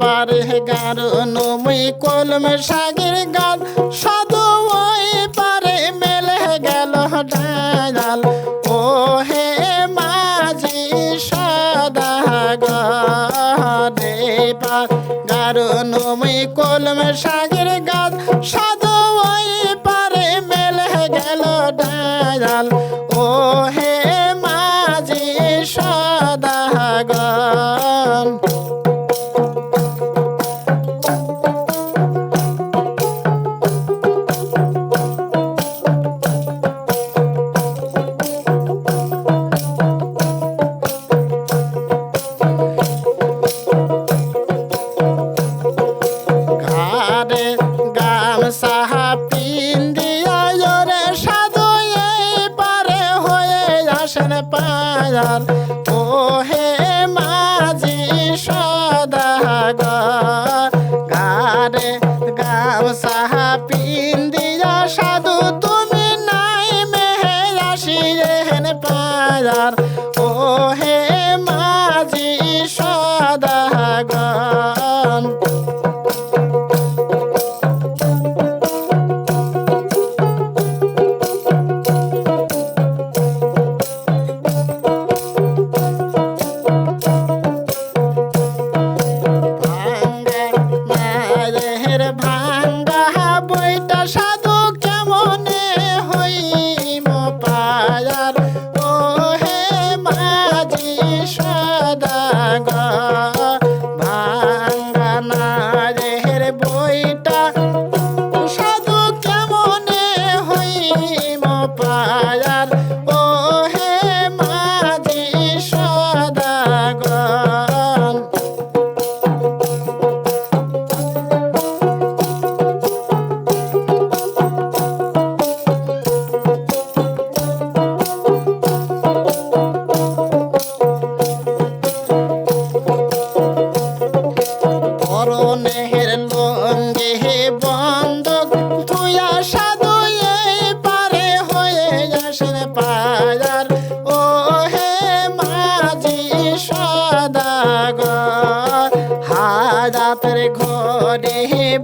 পারে কারণ মুই কলমে সাগির গাল। সাধু ওই পারে মেলে গেল ডাল ও হে মাঝি সাদা গে পার কারণ মুই কলমে সাগির গাল। সাধু ওই পারে মেলে গেল ডাল ও হে tiene সদা গ ভাঙ্গানা রেহের বইটা সাধু কেমনে হইম পায়?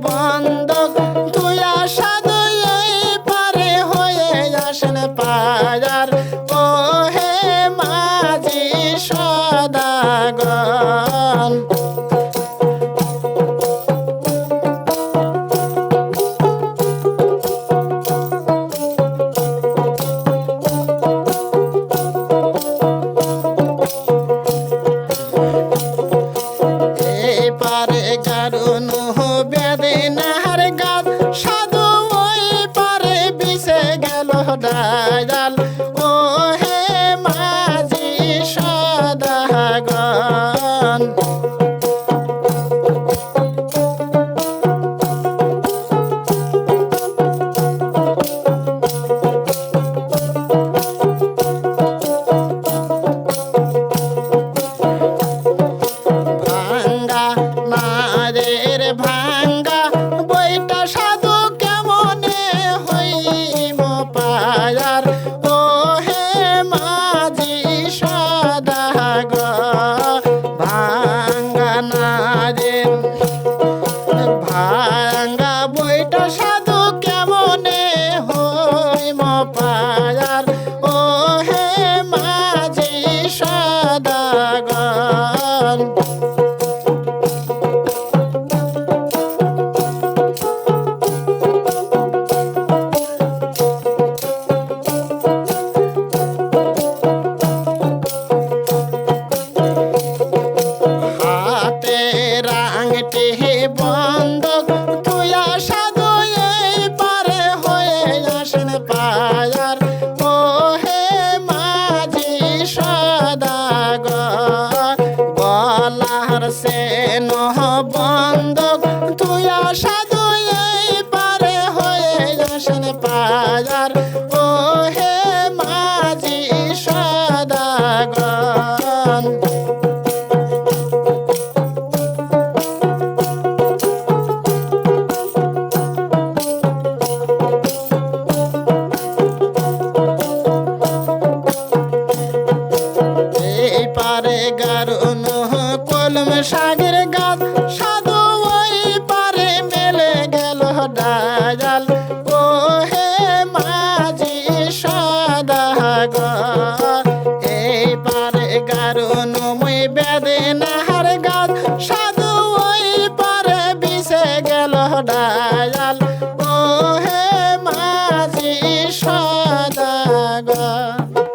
বন্ধ পারে গারুন কলম সাগের গাছ সাধু ওই পারে মেলে গেল ডায়াল। ও হে মাঝি সাদা এই পারে গারুন মুই বেদে নাহার গাছ সাধু ওই পারে বিষে গেল ডায়াল।